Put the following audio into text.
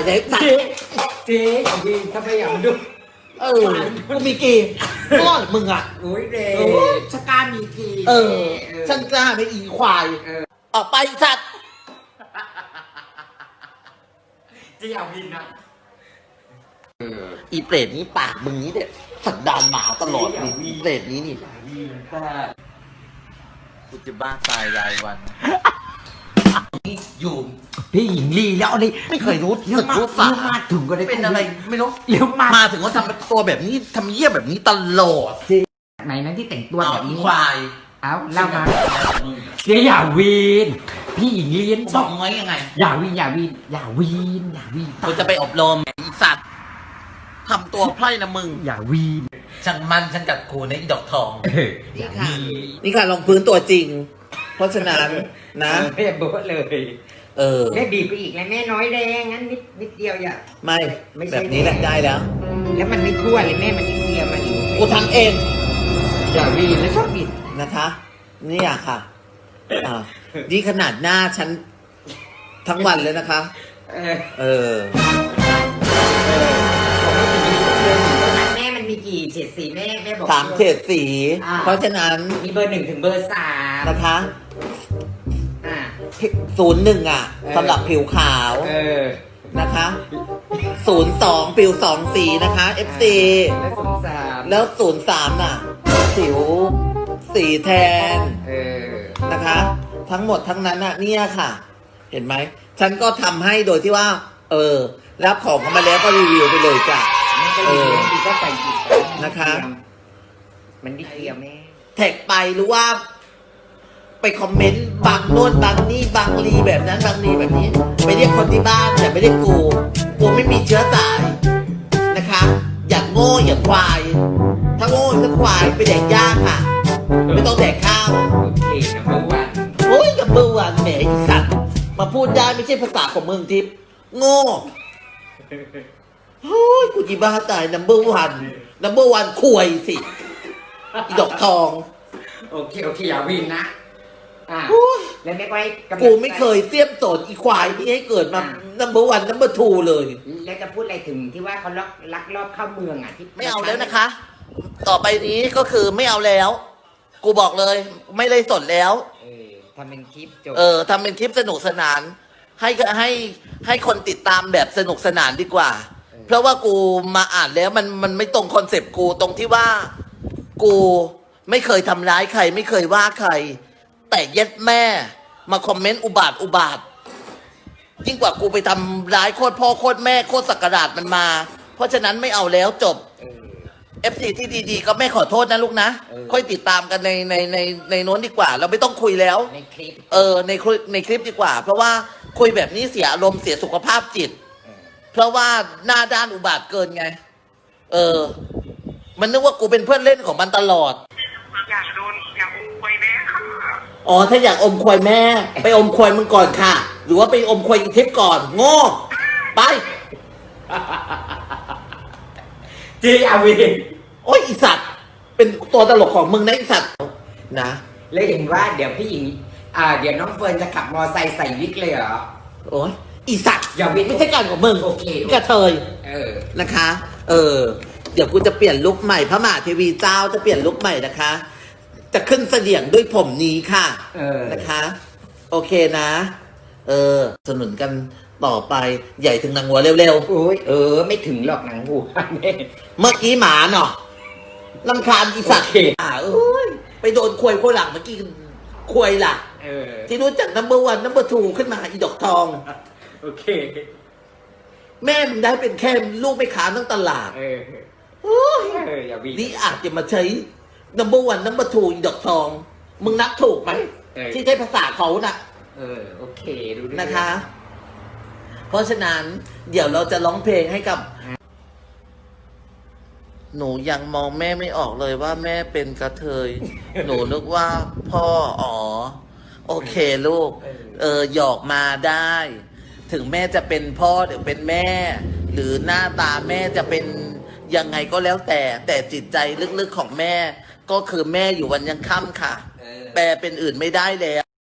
ายเลยสัตเจ๊ว์เจ๊อย่าวีนทำไมอย่ามาดูเออกูมีกี่ก้อนมึงอะโอ้ยเด็โอ้ยชะกล้ามีกีเออฉันกล้าไม่อีควายเออออกไปสัตว์เจ๊อย่าวีนนะอีเปรตนี้ปากมึงนี้เด็ดสันดานหมาตลอดนี่อีเปรตนี้นี่อย่าวีนแต่กูจะบ้าตายรายวัน อยู่พี่หญิงลีแล้วนี่ไม่เคยรู้เรื่สึองกมารู้สาเรื่องมาถึงก็ได้เป็นอะไรไม่รู้เรื่องมามาถึงก็ทำตัวแบบนี้ทำเยี่ยแบบนี้ตลอดไหนนั้นที่แต่งตัวเอาแบบอีนี้ควายเอ้าเล่ามาเจ๊อย่าวีนพี่หญิงลีนบอกมึงไว้ยังไง อย่าวีนอย่าวีนอย่าวีนอย่าวีนกูจะไปอบรมอีสัตว์ทำตัวไพร่นะมึง อย่าวีนช่างมันช่างกัดกูนะอีดอกทองเออนี่ค่ะนี่ค่ะลงพื้นตัวจริง เพราะฉะนั้นนะแม่โบ๊ะเลย เออแม่บีบไปอีกแล้วแม่น้อยแดงงั้นนิดนิดเดียวอย่า ไม่ไม่ใช่ แบบนี้แหละได้แล้ว แล้วมันไม่ทั่วเลยแม่มันนิดเดียวมันอีกกูทำเองอย่าวีนแล้วชอบบิดนะคะเนี่ยค่ะอ่านี่ขนาดหน้าฉันทั้งวันเลยนะคะ เออเออ แม่มันมีกี่เฉดสีแม่แม่บอก สามเฉดสี อ่า เพราะฉะนั้น มีเบอร์หนึ่งถึงเบอร์สาม นะคะอ่า ศูนย์หนึ่งอะเออ สำหรับผิวขาวเออนะคะศูนย์สองผิวสองสีนะคะ FC แล้วศูนย์สามแล้วศูนย์สามน่ะผิวสีแทนเออ นะคะ ทั้งหมดทั้งนั้นน่ะเนี่ยค่ะ เห็นไหม ฉันก็ทำให้โดยที่ว่า เออ รับของเข้ามาแล้วก็รีวิวไปเลยจ้ะแม่ก็เอดีอดีก็ใส่อีกนะคะ มันนิดเดียวแม่ แท็กไปหรือว่า ไปคอมเมนต์บางโน่นบางนี่บางรีแบบนั้นบางรีแบบนี้ ไปเรียกคนที่บ้านแต่ไม่ได้กูกูไม่มีเชื้อสายนะคะ อย่าโง่อย่าควาย ถ้าโง่ถ้าควายไปแดกหญ้าค่ะ ไม่ต้องแดกข้าวโอเคนะเมื่อวานโอ้ยกับเบอร์วันแหมไอีสัตว์มาพูดได้ไม่ใช่ภาษาของเมืองทิพย์โง่โอ้ยกูจีบ้าตาย number one number one ควยสิ อีดอกทอง โอเค โอเค อย่าวินนะ อ่าโอ้ยแล้วแม่ก็ให้ำลังใจกูไม่เคยเสียมโสนอีควายที่ให้เกิดมา number one number two เลย แล้วจะพูดอะไรถึงที่ว่าเขาลักลักลอบเข้าเมืองอะที่ไม่เอาแล้วนะคะ ต่อไปนี้ก็คือไม่เอาแล้ว กูบอกเลย ไม่เลยสนแล้ว เออทำเป็นคลิปจบ เออทำเป็นคลิปสนุกสนาน ให้ให้ให้คนติดตามแบบสนุกสนานดีกว่า เพราะว่ากูมาอ่านแล้วมันมันไม่ตรงคอนเซปต์กูตรงที่ว่า กูไม่เคยทำร้ายใคร ไม่เคยว่าใคร แต่เย็ดแม่มาคอมเมนต์อุบาทอุบาท ยิ่งกว่ากูไปทำร้ายโคตรพ่อโคตรแม่โคตรสักกระดาษมันมา เพราะฉะนั้นไม่เอาแล้วจบเออเอฟซีที่ดีๆ ก็ไม่ขอโทษนะลูกนะเออค่อยติดตามกันในในในในโน้นดีกว่า เราไม่ต้องคุยแล้ว ในคลิป เออในคลิปในคลิปดีกว่า เพราะว่าคุยแบบนี้เสียอารมณ์เสียสุขภาพจิตเออเพราะว่าหน้าด้านอุบาทเกินไง เออ มันนึกว่ากูเป็นเพื่อนเล่นของมันตลอด อ๋อ ถ้าอยากอมควายแม่ ไปอมควายมึงก่อนค่ะ หรือว่าไปอมควายอีทิพย์ก่อน โง่ ไปเจ๊อย่าวินโอ้ยอีสัตว์ เป็นตัวตลกของมึงนะอีสัตว์ นะ แล้วเห็นว่าเดี๋ยวพี่หญิง อ่า เดี๋ยวน้องเฟิร์นจะขับมอไซค์ใส่วิกเลยเหรอ โอ้ยอีสัตว์อย่าวินไม่ใช่การของมึงโอเค กระเทย เออ นะคะ เออ เดี๋ยวกูจะเปลี่ยนลุคใหม่พระมหาเทวีเจ้าจะเปลี่ยนลุคใหม่นะคะ จะขึ้นเสลี่ยงด้วยผมนี้ค่ะเออ นะคะ โอเคนะ เออสนุนกันต่อไปใหญ่ถึงนางหัวเร็วโอ้ยเออ ไม่ถึงหรอกหนังหัวแม่ๆเมื่อกี้หมาเนาะลำคาญอีสัตว์โอเค อ่าเอ้ยไปโดนควยคนหลังเมื่อกี้ควยล่ะ เออ ที่รู้จัก number one number two ขึ้นมาอีดอกทอง โอเค แม่มึงได้เป็นแค่ลูกไม่ค้าทั้งตลาดเออ โอ้ยเออ อย่าวินนี่อาจจะมาใช้ number one number two อีดอกทอง มึงนับถูกไหมเออ ที่ใช้ภาษาเขาน่ะ เออ โอเค ดูดินะคะ เพราะฉะนั้นเดี๋ยวเราจะร้องเพลงให้กับ หนูยังมองแม่ไม่ออกเลยว่าแม่เป็นกระเทย หนูนึกว่าพ่ออ๋อ โอเคลูก เออหยอกมาได้ ถึงแม่จะเป็นพ่อหรือเป็นแม่ หรือหน้าตาแม่จะเป็นยังไงก็แล้วแต่ แต่จิตใจลึกๆของแม่ ก็คือแม่อยู่วันยังค่ำค่ะเออแปลเป็นอื่นไม่ได้แล้ว